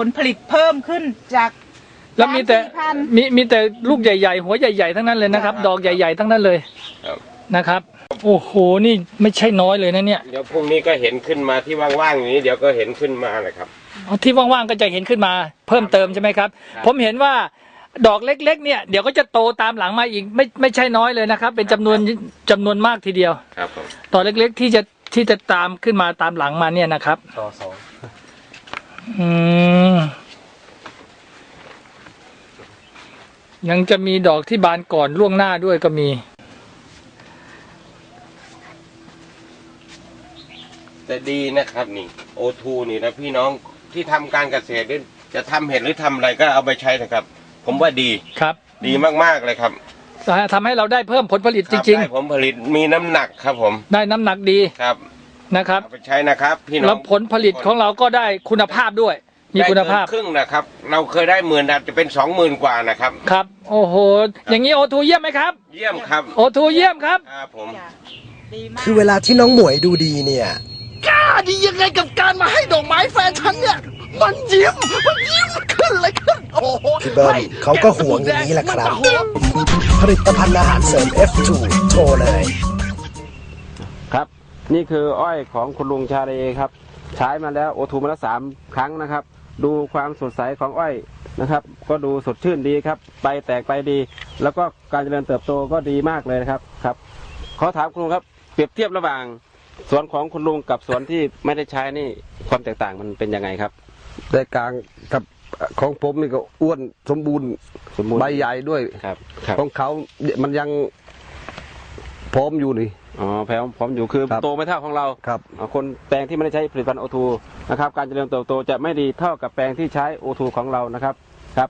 ผลผลิตเพิ่มขึ้นจาก แล้วมีแต่สามสี่พันมีมีแต่ลูกใหญ่ๆ หัวใหญ่ๆ ทั้งนั้นเลยนะครับ ดอกใหญ่ๆ ทั้งนั้นเลยครับ นะครับ โอ้โห นี่ไม่ใช่น้อยเลยนะเนี่ยเดี๋ยวพรุ่งนี้ก็เห็นขึ้นมาที่ว่างๆอย่างนี้ เดี๋ยวก็เห็นขึ้นมาเลยครับ เอาที่ว่างๆ ก็จะเห็นขึ้นมาเพิ่มเติมใช่ไหมครับ ครับผมเห็นว่าดอกเล็กๆ เนี่ย เดี๋ยวก็จะโตตามหลังมาอีกไม่ไม่ใช่น้อยเลยนะครับ เป็นจำนวนจำนวนมากทีเดียว ครับผมต่อเล็กๆที่จะที่จะตามขึ้นมาตามหลังมาเนี่ยนะครับ ต่อสอง อืมยังจะมีดอกที่บานก่อนล่วงหน้าด้วยก็มี แต่ดีนะครับนี่โอทูนี่นะพี่น้องที่ทำการเกษตรหรือจะทำเห็ดหรือทำอะไรก็เอาไปใช้นะครับ ผมว่าดีครับดีมากๆเลยครับทำให้เราได้เพิ่มผลผลิตจคบริง ได้ผมผลิตมีน้ำหนักครับผม ๆ ได้น้ำหนักดี ครับ นะครับ เอาไปใช้นะครับ พี่น้องแล้วผลผลิตของเราก็ได้คุณภาพด้วย มีคุณภาพได้เกินครึ่งนะครับ เราเคยได้หมื่นอาจจะเป็นสองหมื่นกว่านะครับ ครับ โอ้โห อย่างนี้โอทูเยี่ยมไหมครับ เยี่ยมครับโอทูเยี่ยมครับ ครับผม จ้ะดีมากคือเวลาที่น้องหมวยดูดีเนี่ย กล้าดียังไงกับการมาให้ดอกไม้แฟนฉันเนี่ย มันยิ้ม มันยิ้มขึ้นเลยขึ้น โอ้โหพี่เบิ้มฮ้ยเขาก็ห่วงอย่างนี้แหละครับมันก็ห่วงผลิตภัณฑ์อาหารเสริม F2 โชว์เลยครับ นี่คืออ้อยของคุณลุงชาเรครับ ใช้มาแล้วโอทูมาแล้วสามครั้งนะครับ ดูความสดใสของอ้อยนะครับ ก็ดูสดชื่นดีครับใบแตกใบดี แล้วก็การเจริญเติบโตก็ดีมากเลยนะครับครับขอถามคุณลุงครับเปรียบเทียบระหว่างสวนของคุณลุงกับสวนที่ไม่ได้ใช้นี่ความแตกต่างมันเป็นยังไงครับ แต่กลางกับของผมนี่ก็อ้วนสมบูรณ์สมบูรณ์ใบใหญ่ด้วยครับครับของเขา มันยัง พร้อมอยู่นี่ อ๋อแผมผมอยู่คือครับ โตไม่เท่าของเราครับอ่าคนแปลงที่ไม่ได้ใช้ผลิตภัณฑ์โอทูนะครับ การเจริญเติบโตจะไม่ดีเท่ากับแปลงที่ใช้โอทูของเรานะครับครับ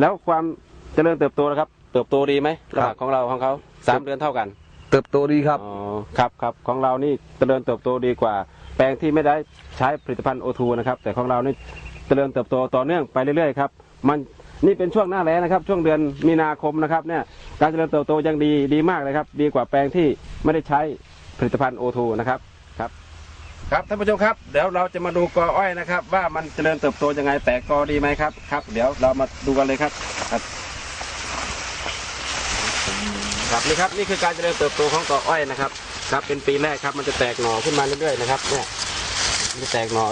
แล้วความเจริญเติบโตนะครับ เติบโตดีไหมระหว่างของเราของเขาสามเดือนเท่ากัน เติบโตดีครับ อ๋อครับครับของเรานี่เจริญเติบโตดีกว่า แปลงที่ไม่ได้ใช้ผลิตภัณฑ์โอทูนะครับแต่ของเรานี่เจริญเติบโตต่อเนื่องไปเรื่อยๆครับมัน นี่เป็นช่วงหน้าแล้งนะครับ ช่วงเดือนมีนาคมนะครับเนี่ยการเจริญเติบโตยังดีดีมากเลยครับ ดีกว่าแปลงที่ไม่ได้ใช้ผลิตภัณฑ์โอทูนะครับครับ ครับท่านผู้ชมครับเดี๋ยวเราจะมาดูกออ้อยนะครับ ว่ามันเจริญเติบโตยังไงแตกกอดีไหมครับครับ เดี๋ยวเรามาดูกันเลยครับ ครับครับนี่ครับนี่คือการเจริญเติบโตของกออ้อยนะครับ ครับเป็นปีแรกครับมันจะแตกหน่อขึ้นมาเรื่อยๆนะครับเนี่ยมันจะแตกหน่อ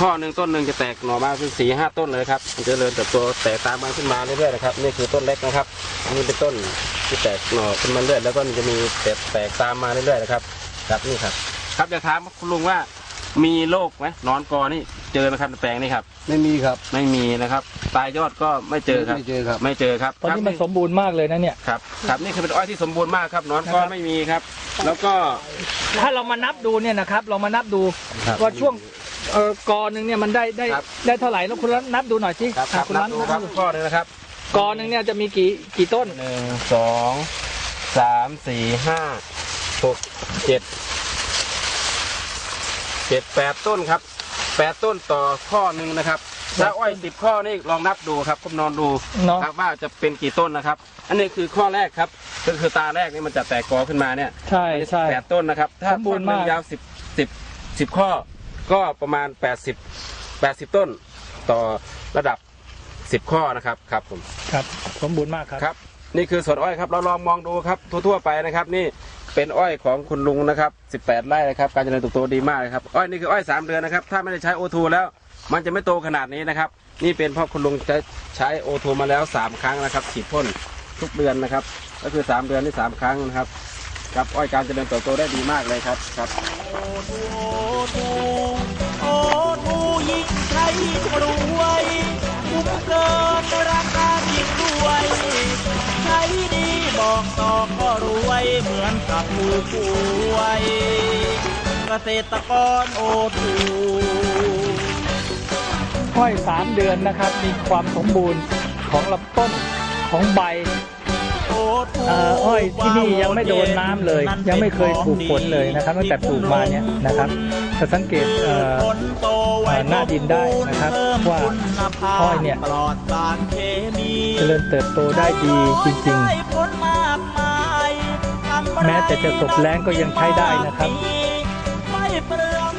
ข้อหนึ่งต้นหนึ่งจะแตกหน่อมาเป็นสี่ห้าต้นเลยครับมันจะเจริญเติบโตแตกตามมันขึ้นมาเรื่อยๆนะครับนี่คือต้นเล็กนะครับอันนี้เป็นต้นที่แตกหน่อขึ้นมาเรื่อยแล้วก็มันจะมีแตกแตกตามมาเรื่อยๆนะครับครับนี่ครับ ครับอยากถามคุณลุงว่ามีโรคไหมหนอนกอนี่เจอไหมครับในแปลงนี่ครับ ไม่มีครับ ไม่มีนะครับ ตายยอดก็ไม่เจอครับ ไม่เจอครับ ไม่เจอครับตอนนี้มันครับสมบูรณ์มากเลยนะเนี่ย ครับ ครับนี่คือเป็นอ้อยที่สมบูรณ์มากครับหนอนนะคก็รับไม่มีครับ แล้วก็ ถ้าเรามานับดูเนี่ยนะครับ เรามานับดูครับว่าช่วง เอ่อกอหนึ่งเนี่ยมันได้ได้ได้เท่าไหร่แล้วคุณรัตน์นับดูหน่อยสิครับคอะรับคุณนัรับตน์ดูครับข้อหนึงนะครับกอหนึ่งเนี่ยจะมีกี่กี่ต้นหนึ่งสองสามสี่ห้าหกเจ็ดเจ็ดแปดต้นครับแปดต้นต่อข้อหนึ่งนะครับถ้าอ้อยสิบข้อนี่ลองนับดูครับผมนอนดูเนาะครับว่าจะเป็นกี่ต้นนะครับ อันนี้คือข้อแรกครับก็คือตาแรกนี่มันจะแตกกอขึ้นมาเนี่ย ใช่ใช่ แปดต้นนะครับ ถ้าสมบูรณ์มากต้นหนึ่งยาวสิบสิบสิบข้อ ก็ประมาณแปดสิบแปดสิบต้นต่อระดับสิบข้อนะครับครับผมครับ สมบูรณ์มากครับ ครับ นี่คือสวนอ้อยครับเราลองมองดูครับทั่วๆไปนะครับ นี่เป็นอ้อยของคุณลุงนะครับ 18 ไร่นะครับ การเจริญเติบโตดีมากเลยครับอ้อยนี่คืออ้อย 3 เดือนนะครับ ถ้าไม่ได้ใช้โอทูแล้ว มันจะไม่โตขนาดนี้นะครับ นี่เป็นเพราะคุณลุงใช้ใช้โอทูมาแล้ว 3 ครั้งนะครับฉีดพ่นทุกเดือนนะครับ ก็คือ 3 เดือนนี่3ครั้งนะครับ ครับอ้อยการเจริญเติบโตได้ดีมากเลยครับครับโอทูโอทูยิ่งใช้รวยคุ้มเกินราคายิ่งรวยใช้ดีบอกต่อก็รวยเหมือนกับผู้ป่วยเกษตรกรโอทูอ้อยสามเดือนนะครับมีความสมบูรณ์ของลำต้นของใบ เอ่ออ้อยที่นี่ยังไม่โดนน้ำเลย ยังไม่เคยถูกฝนเลยนะครับตั้งแต่ปลูกมาเนี่ยนะครับจะสังเกตเอ่อผลโตไว้เอ่อหน้าดินได้นะครับว่าอ้อยเนี่ยปลอดสารเคมีเจริญเติบโตได้ดีจริงได้ผลมากมายทำไรแม้แต่จะตกแล้งก็ยังใช้ได้นะครับไม่เปลือง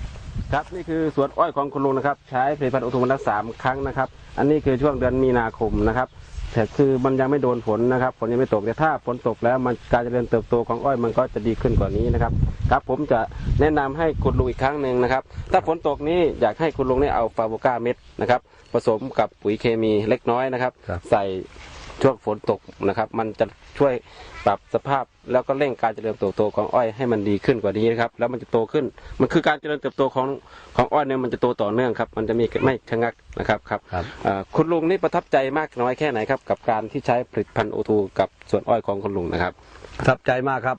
ๆครับนี่คือสวนอ้อยของคุณลุงนะครับ ใช้ผลิตภัณฑ์โอทูวันละสามครั้งนะครับ อันนี้คือช่วงเดือนมีนาคมนะครับ แต่คือมันยังไม่โดนฝนนะครับฝนยังไม่ตกแต่ถ้าฝนตกแล้วมันการเจริญเติบโตของอ้อยมันก็จะดีขึ้นกว่านี้นะครับครับผมจะแนะนำให้คุณลุงอีกครั้งหนึ่งนะครับ ถ้าฝนตกนี้อยากให้คุณลุงเนี่ยเอาฟาโบก้าเม็ดนะครับผสมกับปุ๋ยเคมีเล็กน้อยนะครับครับใส่ ช่วงฝนตกนะครับ มันจะช่วยปรับสภาพแล้วก็เร่งการเจริญเติบโตของอ้อยให้มันดีขึ้นกว่านี้นะครับ แล้วมันจะโตขึ้น มันคือการเจริญเติบโตของของอ้อยเนี่ยมันจะโตต่อเนื่องครับ มันจะมีไม่ชะงักนะครับครับครับอ่าคุณลุงนี่ประทับใจมากน้อยแค่ไหนครับ กับการที่ใช้ผลิตภัณฑ์โอทูกับสวนอ้อยของคุณลุงนะครับประทับใจมากครับ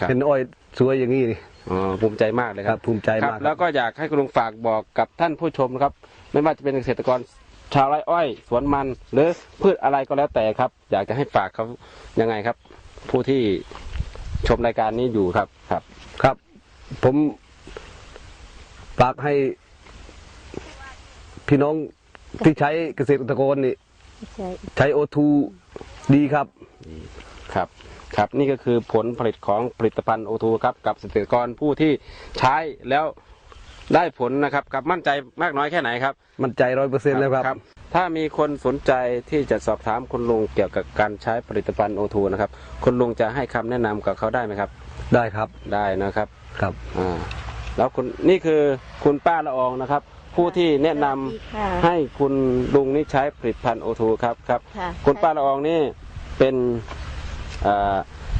ครับเห็นอ้อยสวยอย่างนี้อ๋อภูมิใจมากเลยคครัรับบภูมิใจครับมากครับแล้วก็อยากให้คุณลุงฝากบอกกับท่านผู้ชมนะครับ ไม่ว่าจะเป็นเกษตรกร ชาวไร่อ้อย สวนมันหรือพืชอะไรก็แล้วแต่ครับ อยากจะให้ฝากเขายังไงครับ ผู้ที่ชมรายการนี้อยู่ครับครับ ครับ ผมฝากให้ พี่น้องที่ใช้เกษตรกรนี่ใช้โอทูดีครับ ครับ ครับ นี่ก็คือผลผลิตของผลิตภัณฑ์โอทูครับ กับเกษตรกรผู้ที่ใช้แล้ว ได้ผลนะครับครับมั่นใจมากน้อยแค่ไหนครับมันใจร้อยเปอร์เซ็นต์แล้วครับ ถ้ามีคนสนใจที่จะสอบถามคุณลุงเกี่ยวกับการใช้ผลิตภัณฑ์โอทูนะครับคุณลุงจะให้คำแนะนำกับเขาได้ไหมครับ ได้ครับได้นะครับครับอ่าแล้วคุณนี่คือคุณป้าละอองนะครับ ผู้ที่แนะนำค่ะให้คุณลุงนี่ใช้ผลิตภัณฑ์โอทูครับครับค่ะคุณป้าละอองนี่เป็นอ่า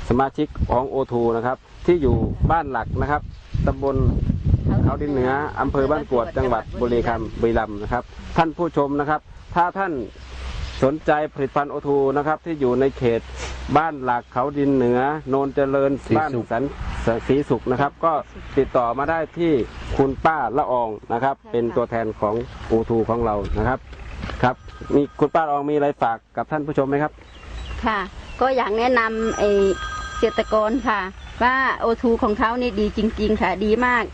สมาชิกของโอทูนะครับ ที่อยู่บ้านหลักนะครับตำบล เขาดินเหนืออำเภอบ้านกวดจังหวัดบุรีรัมย์บุรีรัมย์นะครับ ท่านผู้ชมนะครับ ถ้าท่านสนใจผลิตภัณฑ์โอทูนะครับ ที่อยู่ในเขตบ้านหลักเขาดินเหนือ โนนเจริญศรีบ้านสุข สันศรีสุขนะครับ ก็ติดต่อมาได้ที่คุณป้าละอองนะครับ เป็นตัวแทนของโอทูของเรานะครับครับ มีคุณป้าละอองมีอะไรฝากกับท่านผู้ชมไหมครับ ค่ะ ก็อยากแนะนำไอ้เกษตรกรค่ะ ว่าโอทูของเขานี่ดีจริง ๆ ค่ะ ดีมาก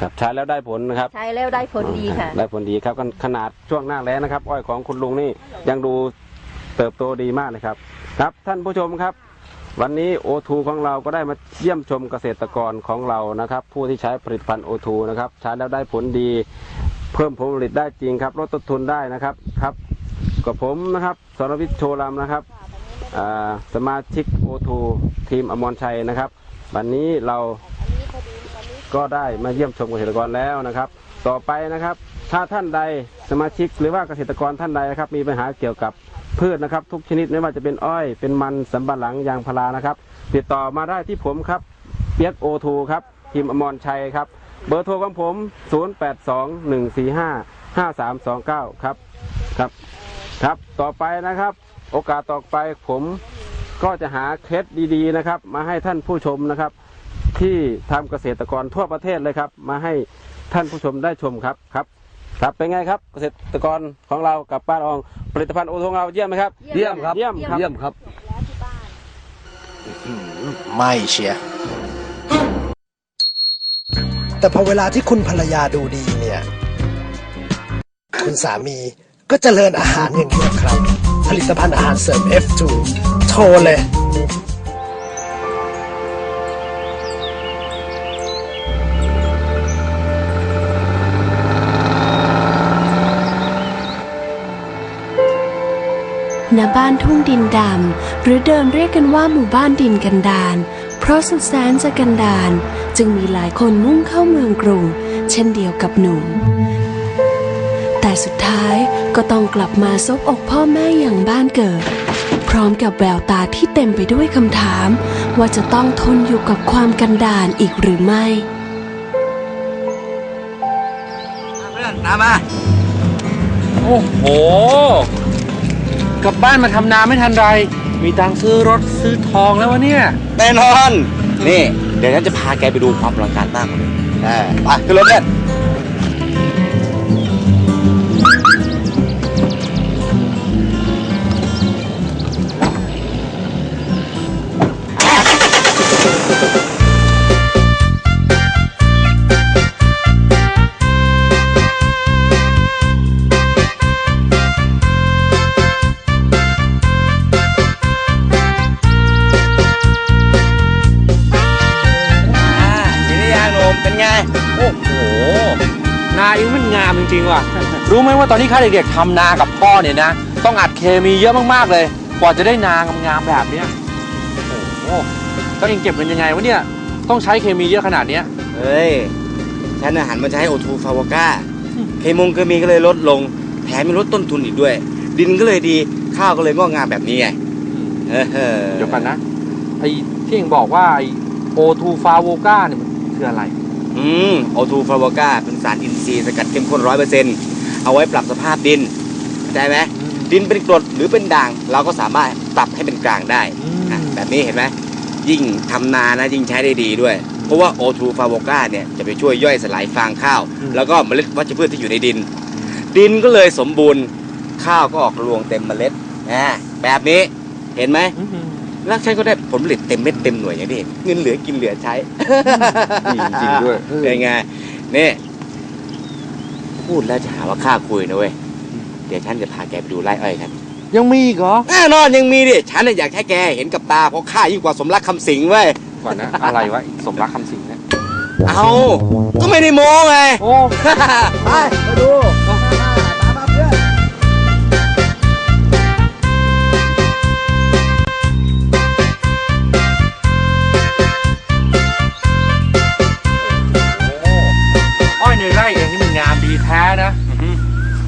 ครับใช้แล้วได้ผลนะครับ ใช้แล้วได้ผลดีค่ะ ได้ผลดีครับขนาดช่วงหน้าแล้งนะครับ อ้อยของคุณลุงนี่ยังดูเติบโตดีมากเลยครับ ครับท่านผู้ชมครับ วันนี้โอทูของเราก็ได้มาเยี่ยมชมเกษตรกรของเรานะครับ ผู้ที่ใช้ผลิตภัณฑ์โอทูนะครับใช้แล้วได้ผลดี เพิ่มผลผลิตได้จริงครับลดต้นทุนได้นะครับครับกับผมนะครับสรวิทย์โชลำนะครับอ่าสมาชิกโอทูทีมอมรชัยนะครับ วันนี้เรา ก็ได้มาเยี่ยมชมเกษตรกรแล้วนะครับ ต่อไปนะครับ ถ้าท่านใดสมาชิกหรือว่าเกษตรกรท่านใดนะครับ มีปัญหาเกี่ยวกับพืชนะครับ ทุกชนิดไม่ว่าจะเป็นอ้อยเป็นมันสำปะหลังยางพารานะครับ ติดต่อมาได้ที่ผมครับเปียกโอทูครับทีมอมรชัยครับ เบอร์โทรของผม 0821455329 ครับครับครับต่อไปนะครับ โอกาสต่อไปผมก็จะหาเคล็ดดีๆนะครับ มาให้ท่านผู้ชมนะครับ ที่ทำเกษตรกรทั่วประเทศเลยครับ มาให้ท่านผู้ชมได้ชมครับครับครับเป็นไงครับเกษตรกรของเรากับป้าละอองผลิตภัณฑ์โอทงเราเยี่ยมไหมครับเยี่ยมครับเยี่ยมครับเยี่ยมครับไม่เชียร์แต่พอเวลาที่คุณภรรยาดูดีเนี่ย คุณสามีก็เจริญอาหารอย่างนี้แหละครับ ผลิตภัณฑ์อาหารเสริม F2 โทรเลย ณบ้านทุ่งดินดำ หรือเดิมเรียกกันว่าหมู่บ้านดินกันดารเพราะสุดแสนจะกันดารจึงมีหลายคนมุ่งเข้าเมืองกรุง เช่นเดียวกับหนุ่ม แต่สุดท้ายก็ต้องกลับมาซบอกพ่อแม่อย่างบ้านเกิด พร้อมกับแววตาที่เต็มไปด้วยคำถาม ว่าจะต้องทนอยู่กับความกันดารอีกหรือไม่โอ้โห กลับบ้านมาทำนาไม่ทันไร มีตังค์ซื้อรถซื้อทองแล้ววะเนี่ย แน่นอน นี่ เดี๋ยวฉันจะพาแกไปดูความอลังการมากกว่านี้อ่าไปขึ้นรถกัน ว่าตอนที่ข้าเด็กๆทำนากับพ่อเนี่ยนะ ต้องอัดเคมีเยอะมากๆเลย กว่าจะได้นางามๆแบบเนี้ยโอ้โหแล้วเองเก็บเงินยังไงวะเนี่ย ต้องใช้เคมีเยอะขนาดเนี้ย เฮ้ย ฉันอาหารมาใช้โอทูฟาวก้า เคมงเคมีก็เลยลดลง แถมยังลดต้นทุนอีกด้วย ดินก็เลยดี ข้าวก็เลยงอกงามแบบนี้ไงเออเดี๋ยวกันนะ ไอ้ที่เองบอกว่าไอ้โอทูฟาโวกาเนี่ยมันคืออะไร อืม โอทูฟาวก้าเป็นสารอินทรีย์สกัดเข้มข้นร้อยเปอร์เซ็นต์ เอาไว้ปรับสภาพดินเข้าใจไหมดินเป็นกรดหรือเป็นด่าง เราก็สามารถปรับให้เป็นกลางได้อะแบบนี้เห็นไหมยิ่งทำนานะยิ่งใช้ได้ดีด้วย เพราะว่าโอทูฟาวก้าเนี่ยจะไปช่วยย่อยสลายฟางข้าว แล้วก็เมล็ดวัชพืชที่อยู่ในดิน ดินก็เลยสมบูรณ์ข้าวก็ออกรวงเต็มเมล็ดนะแบบนี้เห็นไหมแล้วฉันก็ได้ผลผลิตเต็มเม็ดเต็มหน่วยอย่างที่เห็นเงินเหลือกินเหลือใช้จริงๆด้วยเป็นไงนี่ พูดแล้วจะหาว่าข้าคุยนะเว้ย เดี๋ยวฉันจะพาแกไปดูไร่อ้อยกัน ยังมีอีกเหรอ แน่นอนยังมีดิ ฉันน่ะอยากให้แกเห็นกับตา เพราะข้ายิ่งกว่าสมรักคำสิงเว้ย ก่อนนะ อะไรวะไอ้สมรักคำสิงเนี่ย เอา ก็ไม่ได้โม้ไง โอ้ ไปมาดู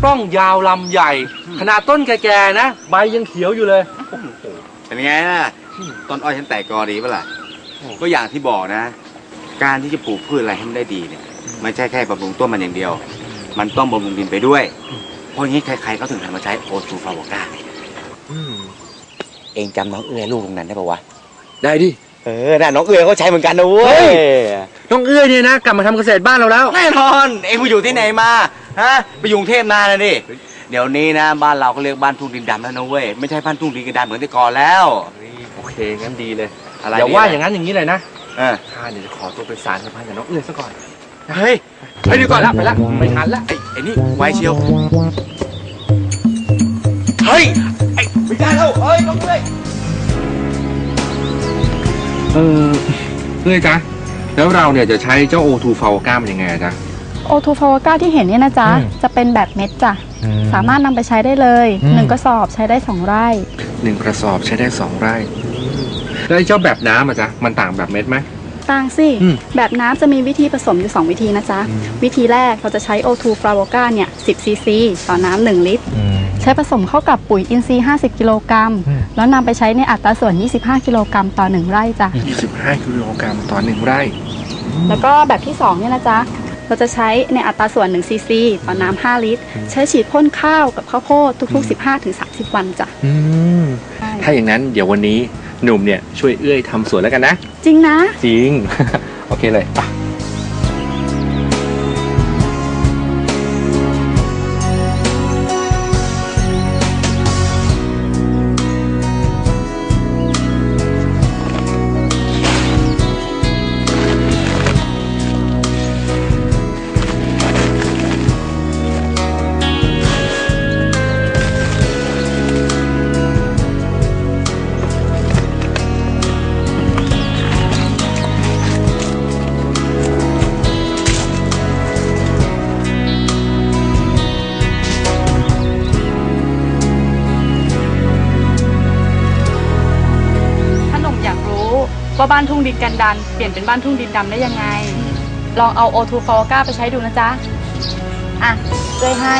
ร่องยาวลำใหญ่ ขนาดต้นแก่ๆนะ ใบยังเขียวอยู่เลย เป็นไงล่ะต้นอ้อยฉันแตกกอดีปะล่ะก็อย่างที่บอกนะ การที่จะปลูกพืชอะไรให้มันได้ดีเนี่ยไม่ใช่แค่บำรุงต้นมันอย่างเดียว มันต้องบำรุงดินไปด้วย เพราะงี้ใครๆก็ถึงทำมาใช้โอทูฟาวก้าเองจำน้องเอื้อยลูกตรงนั้นได้ปะวะ ได้ดิ เออน่ะน้องเอื้อยเขาใช้เหมือนกันนะเว้เฮ้ยยน้องเอื้อยเนี่ยนะ กลับมาทำเกษตรบ้านเราแล้ว แน่นอน เองไปอยู่ที่ไหนมา ฮะไปอยู่กรุงเทพนานแล้วนี่ เดี๋ยวนี้นะ บ้านเราก็เรียกบ้านทุ่งดินดำแล้วนะเว้ย ไม่ใช่บ้านทุ่งดินกระดานเหมือนแต่ก่อนแล้วโอเคงั้นดีเลยอะไรอย่าว่าอย่างนั้นอย่างนี้เลยนะเออข้าเนี่ยจะขอตัวไปสารสัมพันธ์กับน้องเอื้อยซะก่อน เฮ้ยไปดีก่อนละไปละไม่ทันละไอ้ไอ้นี่ไวเชียว เฮ้ยไอ้ไม่ได้แล้วเฮ้ยน้องเอื้อยเออเอื้อยจ๊ะแล้วเราเนี่ยจะใช้เจ้าโอทูฟาวก้ามันยังไงอะจ๊ะ โอทูฟาวก้าที่เห็นเนี่ยนะจ๊ะ อืมจะเป็นแบบเม็ดจ้ะสามารถนำไปใช้ได้เลยอืม หนึ่งกระสอบใช้ได้สองไร่ หนึ่งกระสอบใช้ได้สองไร่ แล้วไอ้เจ้าแบบน้ำอะจ๊ะ มันต่างแบบเม็ดไหม ต่างสิอืมแบบน้ำจะมีวิธีผสมอยู่ 2 วิธีนะจ๊ะวิธีแรกเราจะใช้ O2 f l a v o c a เนี่ย10ซีซีต่อน้ำ1ลิตรใช้ผสมเข้ากับปุ๋ยอินทรีย์ 50 กิโลกรัมแล้วนำไปใช้ในอัตราส่วน 25 กิโลกรัมต่อ 1 ไร่จ้ะ 25กิโลกรัมต่อหนึ่งไร่ แล้วก็แบบที่2เนี่ยนะจ๊ะ เราจะใช้ในอัตราส่วน1ซีซีต่อน้ำ5ลิตร ใช้ฉีดพ่นข้าวกับข้าวโพดทุกๆ 15-30 วันจ้ะอืมถ้าอย่างนั้นเดี๋ยววันนี้หนุ่มเนี่ยช่วยเอื้อยทำสวนแล้วกันนะ จริงนะ จริง โอเคเลยไป ว่าบ้านทุ่งดินกันดัน เปลี่ยนเป็นบ้านทุ่งดินดำได้ยังไง ลองเอาโอทูโฟล์ก้าไปใช้ดูนะจ๊ะ อะช่วยให้